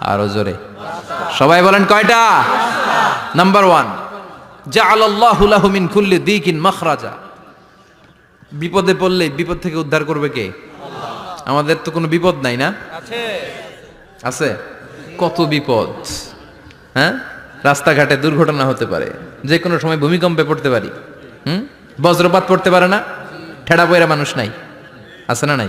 আরও জোরে। সবাই বলেন কয়টা? নাম্বার ওয়ান জাআলাল্লাহু লাহু মিন কুল্লি দিকিন মাখরাজা। বিপদে পড়লে বিপদ থেকে উদ্ধার করবে কে? আমাদের তো কোনো বিপদ নাই না? আছে। কত বিপদ? হ্যাঁ? রাস্তাঘাটে দুর্ঘটনা হতে পারে। যে কোনো সময় ভূমিকম্পে পড়তে পারি। হুম? বজ্রপাত পড়তে পারে না? ঠেড়া বইরা মানুষ নাই। আছে না নাই?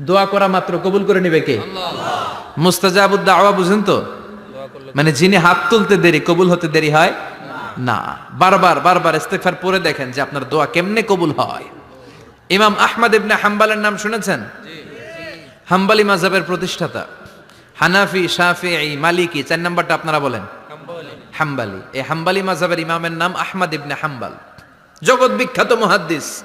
দোয়া করা মাত্র কবুল করে নিবে কে? মুস্তাজাবুদ দাওয়া, বুঝেন তো? মানে যিনি হাত তুলতে দেরি, কবুল হতে দেরি হয় না। বারবার বারবার ইস্তেগফার পড়ে দেখেন যে আপনার দোয়া কেমনে কবুল হয়। ইমাম আহমদ ইবনে হাম্বালের নাম শুনেছেন? হাম্বালি মাযহাবের প্রতিষ্ঠাতা। হানাফি শাফি মালিকি, চার নাম্বারটা আপনারা বলেন? হাম্বালি। এই হাম্বালি মাজাবের ইমামের নাম আহমদ ইবনে হাম্বাল। জগৎ বিখ্যাত মুহাদ্দিস।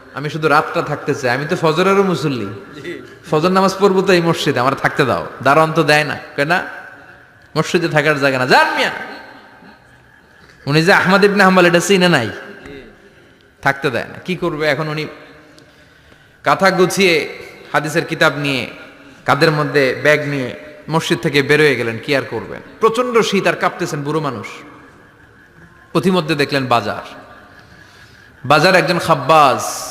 আমি শুধু রাতটা থাকতে চাই। আমি তো ফজরেরও মুসল্লি। ফজর নামাজ পড়ব তো এই মসজিদে, আমার থাকতে দাও। দারোয়ান তো দেয় না কেন না? মসজিদে থাকার জায়গা না। যান মিয়া। উনি যে আহমদ ইবনে হাম্বাল, এটা চিনে নাই? থাকতে দেয় না। কি করবে এখন উনি? কাঁথা গুছিয়ে হাদিসের কিতাব নিয়ে, কাদের মধ্যে ব্যাগ নিয়ে মসজিদ থেকে বেরোয় গেলেন, কি আর করবেন? প্রচণ্ড শীত আর কাঁপতেছেন বুড়ো মানুষ। পথিমধ্যে দেখলেন বাজার। বাজার একজন খাব্বাজ।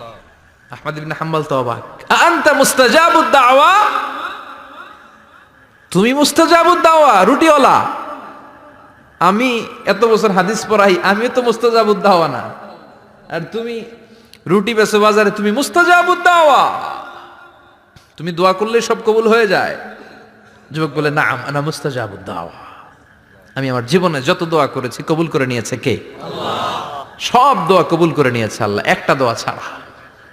আহমদ ইবনে হাম্বল তো অবাক। আনতা তুমি রুটিওয়ালা। আমি এত বছর হাদিস পড়াই, আমিও তো মুস্তাজাবুদ দাওয়া না। আর তুমি রুটি বেসো বাজারে, তুমি মুস্তাজাবুদ দাওয়া। তুমি দোয়া করলে সব কবুল হয়ে যায়। যুবক বলে না আনা মুস্তাজাবুদ দাওয়া। আমি আমার জীবনে যত দোয়া করেছি, কবুল করে নিয়েছে কে? সব দোয়া কবুল করে নিয়েছে আল্লাহ, একটা দোয়া ছাড়া।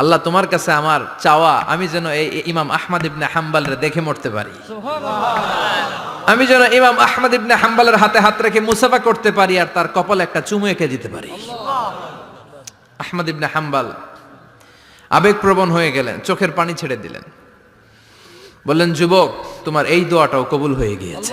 আল্লাহ তোমার কাছে আমার চাওয়া আমি যেন এই ইমাম আহমদ ইবনে হাম্বালরে দেখে মরতে পারি। আমি যেন ইমাম আহমদ ইবনে হাম্বালের হাতে হাত রেখে মুসাফা করতে পারি আর তার কপাল একটা চুমু এঁকে দিতে পারি। আহমদ ইবনে হাম্বাল আবেগপ্রবণ হয়ে গেলেন চোখের পানি ছেড়ে দিলেন। বললেন যুবক তোমার এই দোয়াটাও কবুল হয়ে গিয়েছে।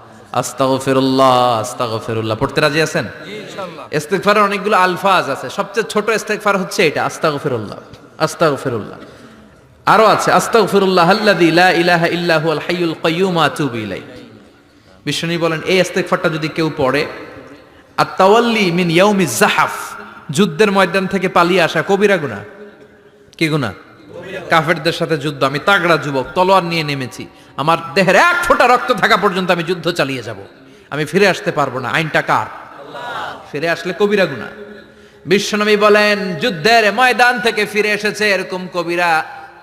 আস্তাগফিরুল্লাহ আস্তাগফিরুল্লাহ। পড়তে রাজি আছেন? ইস্তেগফারের অনেকগুলো আলফাজ আছে। সবচেয়ে ছোট ইস্তেগফার হচ্ছে এটা আস্তাগফিরুল্লাহ আস্তাগফিরুল্লাহ। আরও আছে আস্তাগফিরুল্লাহ আল্লাযী লা ইলাহা ইল্লা হুয়াল হাইয়ুল কাইয়্যুম আতুবু ইলাইহি। বিষ্ণু বলেন এই ইস্তেগফারটা যদি কেউ পড়ে আর তাওয়াল্লি মিন ইয়াউমি জাহাফ যুদ্ধের ময়দান থেকে পালিয়ে আসা কবিরা গুণা কি গুণা কাফেরদের সাথে যুদ্ধ। আমি তাগড়া যুবক তলোয়ার নিয়ে নেমেছি। আমার দেহের এক ফোঁটা রক্ত থাকা পর্যন্ত আমি যুদ্ধ চালিয়ে যাব। আমি ফিরে আসতে পারব না। আইনটা কার? ফিরে আসলে কবিরা গুণা। বিশ্বনবী বলেন, যুদ্ধের ময়দান থেকে ফিরে এসেছে এরকম কবিরা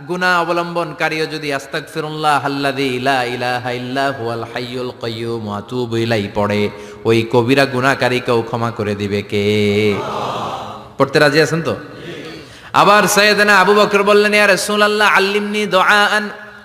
গুনাহ অবলম্বনকারীও যদি আস্তাক ফিরুল্লাহ আল্লাদি ইলা ইলাহা ইল্লা হুয়াল হাইয়ুল কাইয়্যুম ওয়া আতুবু ইলাই পড়ে, ওই কবিরা গুনাহকারীকেও ক্ষমা করে দিবে কে? পড়তে রাজি আছেন তো? আবার সৈয়দনা আবু বকর বললেন, ইয়া রাসূলুল্লাহ, আল্লিমনি দুআআন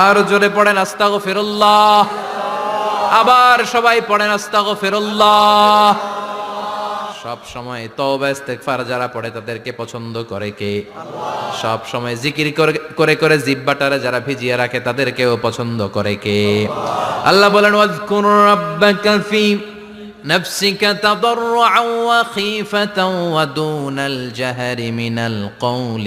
আর জোরে পড়েন আস্তাগফিরুল্লাহ আবার সবাই পড়েন আস্তাগফিরুল্লাহ সব সময় তওবা ইস্তেগফার যারা পড়ে তাদেরকে পছন্দ করে কে সব সময় জিকির করে করে করে জিব্বাটারে যারা ভিজিয়ে রাখে তাদেরকেও পছন্দ করে কে আল্লাহ বলেন ওয়াজকুর রাব্বাকা ফি نفسك تضرعا وخيفة ودون الجهر من القول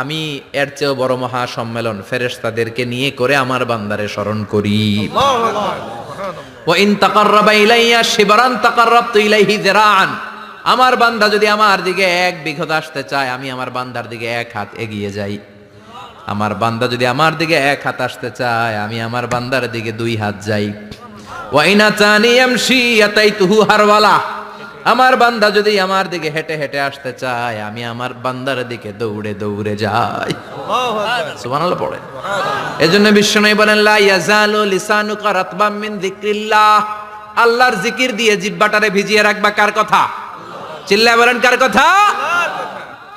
আমি এর চেয়েও বড় মহা সম্মেলন ফেরেশতাদেরকে নিয়ে করে আমার বান্দারে স্মরণ করি। ইলাইহি আমার বান্দা যদি আমার দিকে এক বিঘত আসতে চায়, আমি আমার বান্দার দিকে এক হাত এগিয়ে যাই। আমার বান্দা যদি আমার দিকে এক হাত আসতে চায়, আমি আমার বান্দার দিকে দুই হাত যাই। ওয়াইনা চানি এমসি আতাইতুহু হারওয়ালা। আমার বান্দা যদি আমার দিকে হেঁটে হেঁটে আসতে চায় আমি আমার বান্দার দিকে দৌড়ে দৌড়ে যাই। সুবহানাল্লাহ পড়ে। এজন্য বিশ্বনবী বলেন লা ইয়াজালু লিসানুকা রাতবাম মিন যিকরিল্লাহ। আল্লাহর জিকির দিয়ে জিব্বাটারে ভিজিয়ে রাখবা কার কথা? চিল্লায় বলেন কার কথা?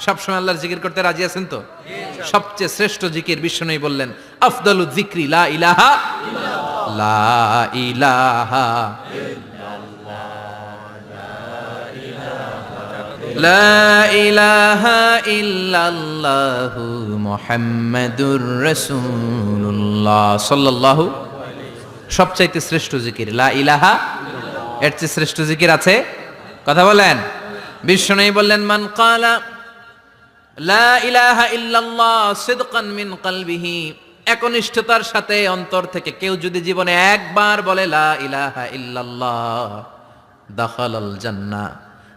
সবসময় আল্লাহর জিকির করতে রাজি আছেন তো? সবচেয়ে শ্রেষ্ঠ জিকির বিশ্বনবী বললেন আফদালু যিকরি লা ইলাহা লা ইলাহা লা ইলাহা ইল্লাল্লাহু সবচাইতে শ্রেষ্ঠ জিকির, লা ইলাহা, এর চেয়ে শ্রেষ্ঠ জিকির আছে, কথা বলেন? বিষ্ণু বললেন, মান কালা লা ইলাহা ইল্লাল্লাহ একনিষ্ঠতার সাথে অন্তর থেকে কেউ যদি জীবনে একবার বলে, লা ইলাহা ইল্লাল্লাহ, দাখালাল জান্নাহ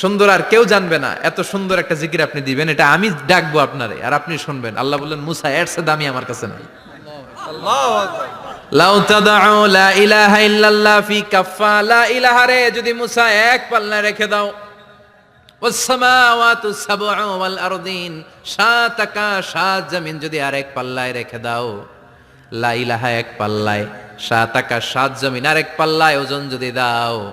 সুন্দর আর কেউ জানবে না এত সুন্দর একটা জিকির আপনি দিবেন, এটা আমি ডাকবো আপনারে, আর আপনি শুনবেন। আল্লাহ বললেন, মুসা, এর চেয়ে দামি আমার কাছে নাই। যদি এক রেখে দাও। সাত সাত জমিন যদি আরেক পাল্লায় রেখে দাও। এক পাল্লায় সাত জমিন আরেক পাল্লায় ওজন যদি দাও।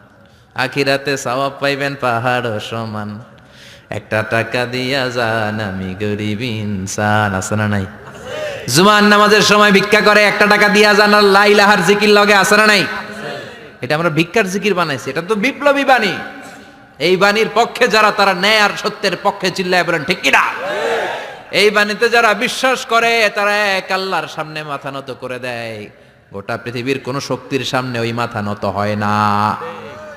আখিরাতে সওয়াব পাইবেন পাহাড় সমান। একটা টাকা দিয়া যান আমি গরিব ইনসান, আছে না নাই? জুমান নামাজের সময় ভিক্ষা করে, একটা টাকা দিয়া যান, আর লাইলাহার জিকির লগে, আছে না নাই? এটা আমরা ভিক্ষার জিকির বানাইছি, এটা তো বিপ্লবী বাণী। এই বাণীর পক্ষে যারা, তারা ন্যায় আর সত্যের পক্ষে চিল্লায় বলেন, ঠিক কিনা? এই বাণীতে যারা বিশ্বাস করে, তারা এক আল্লাহর সামনে মাথা নত করে দেয়। গোটা পৃথিবীর কোন শক্তির সামনে ওই মাথা নত হয় না।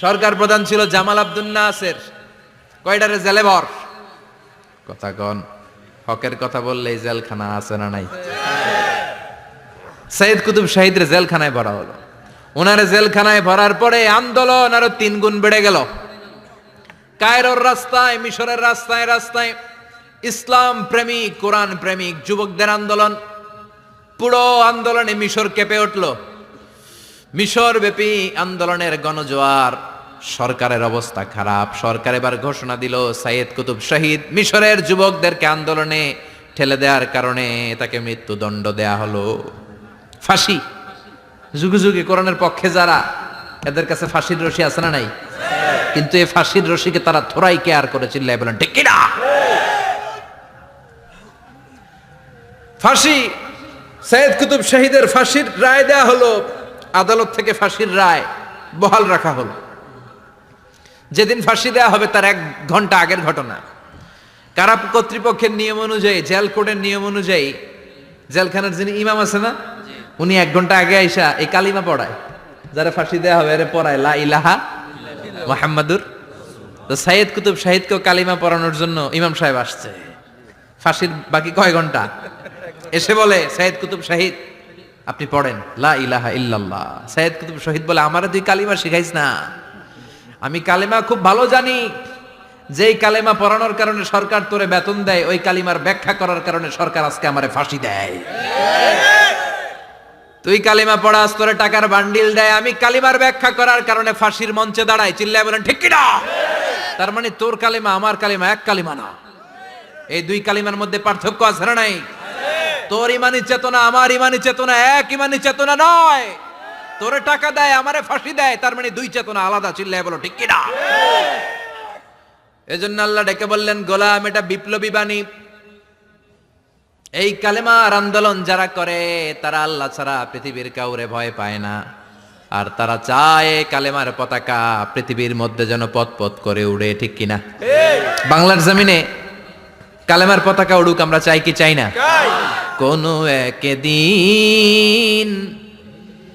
সরকার প্রধান ছিল জামাল আব্দুল নাসের। কয়টারে জেলে ভর? কথা কন, হকের কথা বললেই জেলখানা আছে না নাই? সৈয়দ কুতুব শাহিদের জেলখানায় ভরা হলো। ওনার জেলখানায় ভরার পরে আন্দোলন আরও তিন গুণ বেড়ে গেল। কায়রোর রাস্তায়, মিশরের রাস্তায় রাস্তায় ইসলাম প্রেমিক, কোরআন প্রেমিক, যুবকদের আন্দোলন। পুরো আন্দোলনে মিশর কেঁপে উঠল। মিশর ব্যাপী আন্দোলনের গণজোয়ার। সরকারের অবস্থা খারাপ। সরকার এবার ঘোষণা দিল, সাইয়েদ কুতুব শহীদ মিশরের যুবকদেরকে আন্দোলনে ঠেলে দেওয়ার কারণে তাকে মৃত্যুদণ্ড দেয়া হলো। ফাঁসি। যুগে যুগে কোরআনের পক্ষে যারা, এদের কাছে ফাঁসির রশি আছে না নাই? কিন্তু এই ফাঁসির রশিকে তারা থোড়াই কেয়ার করে চিল্লাই বলেন, ঠিক কিনা? ফাঁসি। সৈয়দ কুতুব শহীদের ফাঁসির রায় দেয়া হলো। আদালত থেকে ফাঁসির রায় বহাল রাখা হলো। যেদিন ফাঁসি দেওয়া হবে তার এক ঘণ্টা আগের ঘটনা। কারা কর্তৃপক্ষের নিয়ম অনুযায়ী জেল কোর্টের নিয়ম অনুযায়ী জেলখানার যিনি ইমাম আছে না উনি এক ঘণ্টা আগে আইসা এই কালিমা পড়ায়। যারা ফাঁসি দেওয়া হবে এর পড়ায় লা ইলাহা মোহাম্মদুর তো সাইয়েদ কুতুব শাহিদকেও কালিমা পড়ানোর জন্য ইমাম সাহেব আসছে। ফাঁসির বাকি কয় ঘণ্টা? এসে বলে সাইয়েদ কুতুব শাহিদ আপনি পড়েন লা ইলাহা ইল্লাল্লাহ। সাইয়েদ কুতুব শহীদ বলে আমারে তুই কালিমা শিখাইস না। আমি কালিমা খুব ভালো জানি। যেই কালেমা পড়ানোর কারণে সরকার তোরে বেতন দেয়, ওই কালিমার ব্যাখ্যা করার কারণে সরকার আজকে আমারে ফাঁসি দেয়। তুই কালিমা পড়াস, তোরে টাকার বান্ডিল দেয়, আমি কালিমার ব্যাখ্যা করার কারণে ফাঁসির মঞ্চে দাঁড়াই চিল্লায় বলেন, ঠিক কিনা? তার মানে তোর কালিমা আমার কালিমা, এক কালিমা না। এই দুই কালিমার মধ্যে পার্থক্য আছে না নাই? তোর ইমানি চেতনা, আমার ইমানি চেতনা, এক ইমানি চেতনা নয়। তোরে টাকা দেয় আমারে ফাঁসি দেয় তার মানে দুই চেতনা আলাদা চিল্লায় বলো ঠিক কিনা? এজন্য আল্লাহ ডেকে বললেন গোলাম এটা বিপ্লবী বাণী। এই কালেমার আন্দোলন যারা করে তারা আল্লাহ ছাড়া পৃথিবীর কাউরে ভয় পায় না। আর তারা চায় কালেমার পতাকা পৃথিবীর মধ্যে যেন পথ পথ করে উড়ে ঠিক কিনা? বাংলার জমিনে কালেমার পতাকা উড়ুক আমরা চাই কি চাই না? কোনো একদিন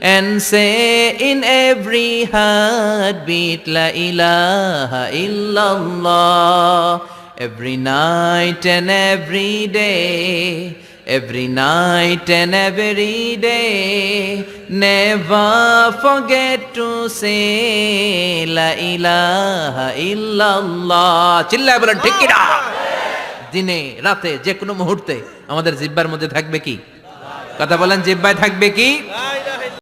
and say in every heartbeat, La ilaha illallah. Every night and every day, every night and every day, never forget to say La ilaha illallah. চিল্লায় বলেন ঠিক কিনা দিনে রাতে যে কোনো মুহূর্তে আমাদের জিব্বার মধ্যে থাকবে কি কথা বলেন জিব্বায় থাকবে কি